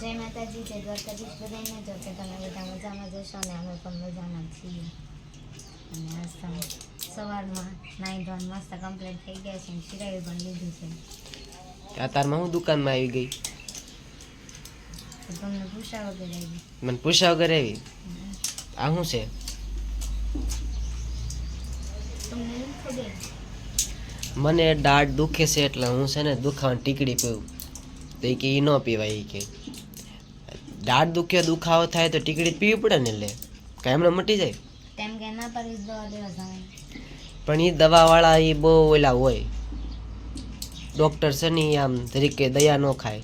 જય માતાજી જય દ્વારકાધીશ બધાને જો કે તમે બધા મજામાં જશો ને અમે પણ મજામાં છીએ. અને આજ તમે સવારમાં નાઈ ધોન મસ્ત કમ્પ્લીટ થઈ ગયા છે અને પણ લીધું છે. અત્યારમાં હું દુકાનમાં આવી ગઈ? તમને પૂછા વગર આવી. મને પૂછા વગર આવી? આ શું છે? મને દાઢ દુખે છે એટલે હું છે ને દુખાવાની ટીકડી પીવું. તો એ કે એ ન પીવાય એ કે. દાઢ દુખે દુખાવો થાય તો ટીકડી પીવી પડે ને એટલે? કાંઈ મટી જાય? તેમ કે ના પર દવા જવાની પણ એ દવાવાળા એ બહુ ઓલા હોય. ડૉક્ટર છે ને આમ તરીકે દયા ન ખાય.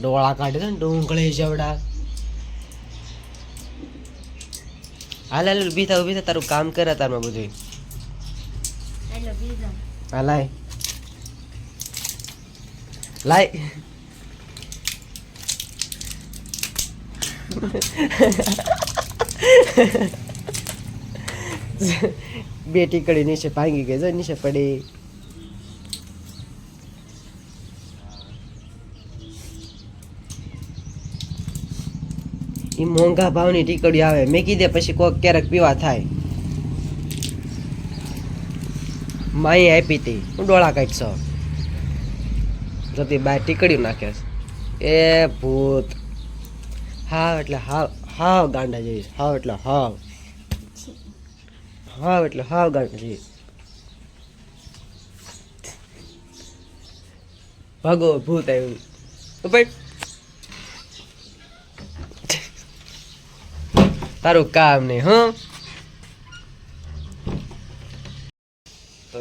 ડોળા કાઢે છે ને ડુંગળી જવડા. હાલ હાલ ઊભી થા ઊભી થા તારું કામ કરે તારમાં બધું હાલ લાય. લાય. બે ટીકડી નીચે ભાંગી ગઈ નીચે પડી. એ મોંઘા ભાવની ટીકડી આવે. મેં કીધે પછી કોક ક્યારેક પીવા થાય. માઈ આપી હતી હું ડોળા કાઢશો. જતી બાય ટીકડી નાખે એ ભૂત. હાવ એટલે હાવ હાવ ગાંડા જઈશ હાવ એટલે હાવ. હાવ એટલે હાવ ગાંડા જઈશ ભાગો ભૂત આવ્યું. તારું કામ નહીં, હં?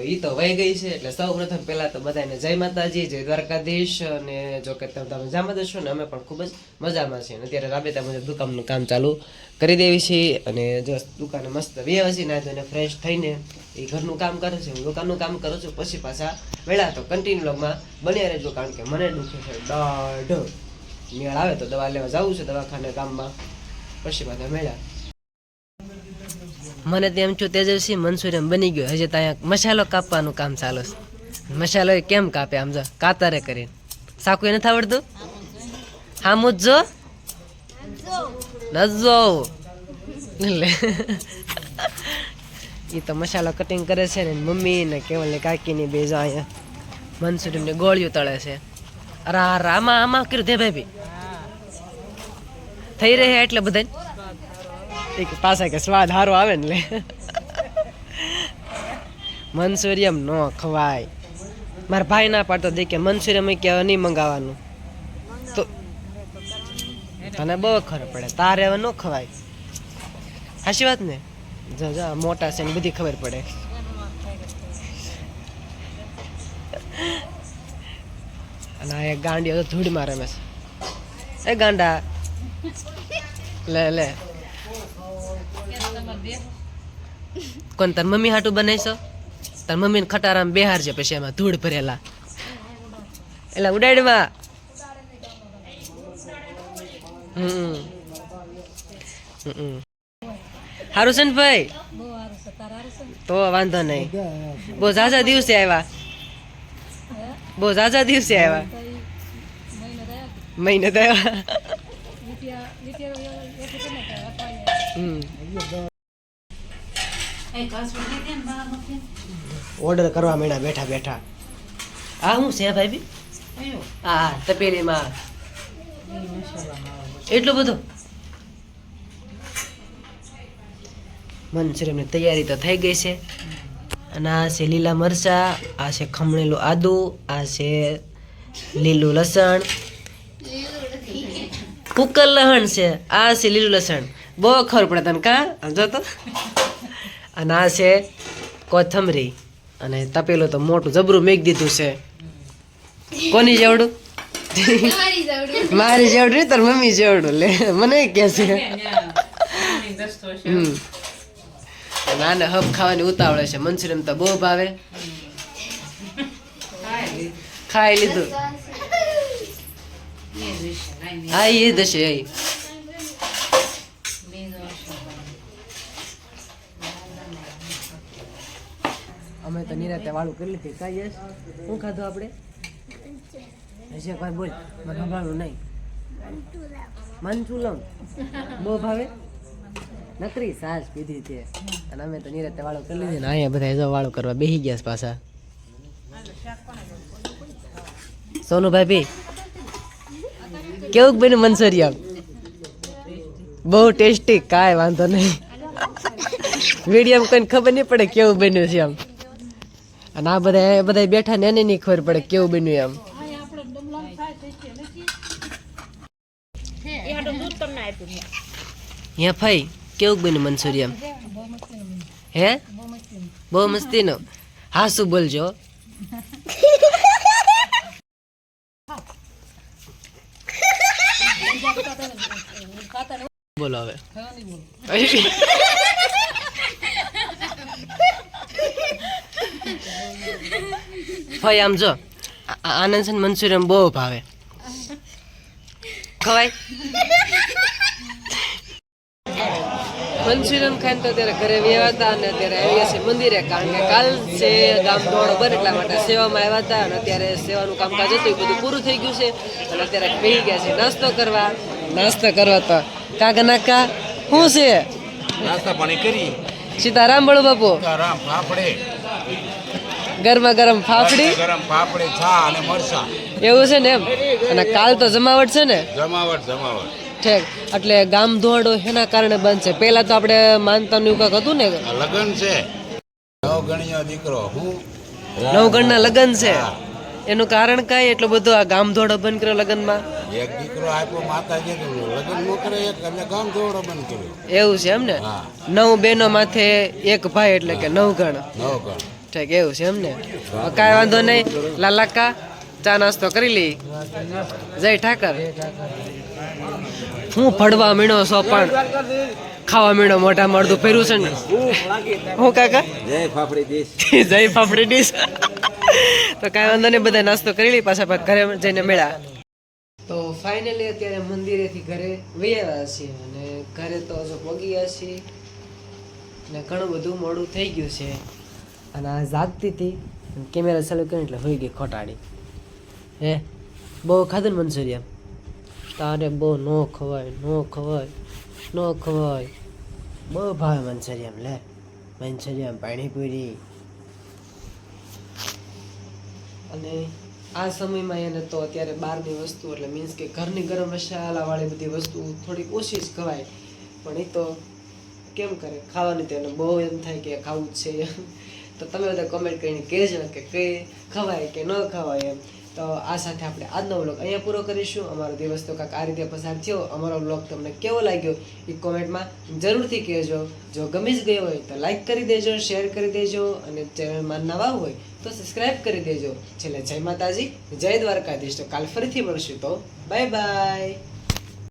ઈ તો વહી ગઈ છે, એટલે સૌ પ્રથમ પહેલા તો બધાને જય માતાજી, જય દ્વારકાધીશ અને જો કે તમે તમે મજામાં જશો ને, અમે પણ ખૂબ જ મજામાં છીએ. અને અત્યારે રાબેતા મુજબ દુકાનનું કામ ચાલુ કરી દેવી છે અને જો દુકાને મસ્ત વ્યવસ્થિત ના ધોઈને ફ્રેશ થઈને એ ઘરનું કામ કરે છે. હું દુકાનનું કામ કરું છું, પછી પાછા વેળા તો કન્ટિન્યુ લોગમાં બન્યા રહેજો, કારણ કે મને દુખે છે દાઢ. મેળ આવે તો દવા લેવા જવું છે દવાખાને, ગામમાં. પછી પાછા મેળા મને તેમ છું તેજસ્વી મનસુરિયમ બની ગયો. હજી ત્યાં મસાલો કાપવાનું કામ ચાલુ છે. મસાલો કેમ કાપે આમ જો? કાતરે કરીને. સાકું નથી આવડતું? હા જો નજો એટલે એ તો મસાલો કટિંગ કરે છે ને મમ્મી ને કેવલ ને કાકીની બે જો અહીંયા મનસુરિયમની ગોળીઓ તળે છે. અરે આમાં આમાં કર્યું દે ભાઈ થઈ રહે એટલે બધા એક પાસે કે સ્વાદ સારો આવે ને લે. મનસુરિયમ નો ખવાય. મારા ભાઈ ના પાડતો દે કે મનસુરિયમ કે નહીં મંગાવવાનું તો તને બહુ ખબર પડે. તારે હવે ન ખવાય. હાચી વાત ને? જો જો, મોટા છે ને બધી ખબર પડે. અને એક ગાંડીઓ ધૂળમાં રમે છે. એ ગાંડા. લે લે. કોણ તાર મમ્મી હાટું બનાવીશો તાર મમ્મીને ખટારામ બેહાર છે પછી એમાં ધૂળ ભરેલા. એટલે ઉડાડમાં હમ. હમ. સારું છે ભાઈ? તો વાંધો નહીં. બહુ ઝાઝા દિવસે આવ્યા બહુ ઝાઝા દિવસે આવ્યા મહિને થયા. હમ. ઓર્ડર કરવા માંડ્યા બેઠા બેઠા. આ શું છે ભાઈ હા તપેલીમાં એટલું બધું? મંચુરિયમની તૈયારી તો થઈ ગઈ છે. અને આ છે લીલા મરચા આ છે ખમણેલું આદુ આ છે લીલું લસણ. કુકર લહણ છે આ છે લીલું લસણ. બહુ ખબર પડે તને કા? આમ જો તો અને આ છે કોથમરી. અને તપેલું તો મોટું જબરું મેક દીધું છે. કોની જેવડું? મારી જેવડું. તાર મમ્મી જેવડું લે. મને કે છે. નાને હબ ખાવાની ઉતાવળે છે. મંચુરિયમ તો બહુ ભાવે. ખાઈ લીધું. હા એ દશે એ તો નિરાતે વાળું કરી લીધી. કાંઈ યશ? શું ખાધું આપણે? હશે ભાઈ બોલ. મને સંભાળવું નહીં. મનચુલમ બહુ ભાવે? નકરી સાસ પીધી છે. અને અમે તો નિરાતે વાળો કરી લીધી ને અહીંયા બધા એઝો વાળો કરવા બેસી ગયા પાછા. સોનુભાઈ ભી. કેવું બન્યું મંચુરિયમ બહુ ટેસ્ટી, કાંઈ વાંધો નહીં. મીડિયમ કોઈને ખબર નહીં પડે કેવું બન્યું છે એમ. અને આ બધા બધા બેઠા ને એને નહીં ખબર પડે કેવું બન્યું એમ. હે ભાઈ કેવું બન્યું મનસુરિયમ હે? બહુ મસ્તીનું? હા, શું બોલજો? બોલો હવે. ભાઈ આમ જો આનંદ છે ને મંચુરિયમ બહુ ભાવે. ખવાય? મંચુરિયમ ખાઈને તો ત્યારે ઘરે આવ્યા હતા અને અત્યારે આવ્યા છે મંદિરે કારણ કે કાલ છે ગામ દોડ બર એટલા માટે સેવામાં આવ્યા હતા અને અત્યારે સેવાનું કામકાજ હતું એ બધું પૂરું થઈ ગયું છે. અને અત્યારે પી ગયા છે નાસ્તો કરવા. નાસ્તો કરવા તો કાકા નાકા શું છે? નાસ્તા પાણી કરી. સીતારામ બળુ બાપુ. ગરમ ફાફડે. ગરમા ગરમ ફાફડી. ગરમ ફાફડી છા અને મરચા. એવું છે ને એમ? અને કાલ તો જમાવટ છે ને? જમાવટ જમાવટ. ઠીક. એટલે ગામ દોડો એના કારણે બંધ છે. પહેલા તો આપણે માનતા નું કાંઈક હતું ને? લગ્ન છે. નવ ગણીયો દીકરો હું? નવગણના લગ્ન છે. એનું કારણ કાંઈ? એટલું બધું આ ગામ ધોડો બંધ કર્યો લગ્નમાં? એક દીકરો આપ્યો માતાજી લગન નો કરે એક અને ગામ ધોડો બંધ કર્યો. એવું છે એમ ને? નવ બેનો માથે એક ભાઈ એટલે કે નવ ગણ નવ ગણ ઠીક એવું છે એમ ને કાંઈ વાંધો નહીં. લાલાકા ચા નાસ્તો કરી લઈ. જય ઠાકર. હું ફડવા મીણો છો પણ ખાવા મીણો મોટા મળતું પહેર્યું છે ને. હું કાકા? જય ફાફડી ડીશ જય ફાફડી ડીશ તો કાંઈ વાંધો નહીં બધા નાસ્તો કરી લઈ પાછા પાછા ઘરે જઈને મેળા તો ફાઇનલી અત્યારે મંદિરેથી ઘરે આવ્યા છીએ અને ઘરે તો હજુ પગી ગયા છીએ. ને ઘણું બધું મોડું થઈ ગયું છે. અને આ જાગતી હતી કેમેરા ચાલુ કર્યો એટલે હોઈ ગઈ ખોટાડી. હે? બહુ ખાધું ને મંચુરિયમ તારે બહુ નો ખવાય નો ખવાય નો ખવાય. બહુ ભાવે મંચુરિયમ લે. મંચુરિયમ પાણીપુરી. અને આ સમયમાં એને તો અત્યારે બહારની વસ્તુ એટલે મીન્સ કે ઘરની ગરમ મસાલાવાળી બધી વસ્તુ થોડીક ઓછી જ ખવાય. પણ એ તો કેમ કરે? ખાવાની તો એને બહુ એમ થાય કે ખાવું જ છે. તો તમે બધા કોમેન્ટ કરીને કહેજો કે કઈ ખવાય કે ન ખવાય એમ. તો આ સાથે આપણે આજનો બ્લોગ અહીંયા પૂરો કરીશું. અમારો દિવસ તો કાંઈક આ રીતે પસાર થયો. અમારો બ્લોગ તમને કેવો લાગ્યો એ કોમેન્ટમાં જરૂરથી કહેજો. જો ગમી જ ગયો હોય તો લાઇક કરી દેજો શેર કરી દેજો અને ચેનલમાં નવા હોય તો સબસ્ક્રાઈબ કરી દેજો. છેલ્લે જય માતાજી, જય દ્વારકાધીશ. તો કાલ ફરીથી મળશું તો બાય બાય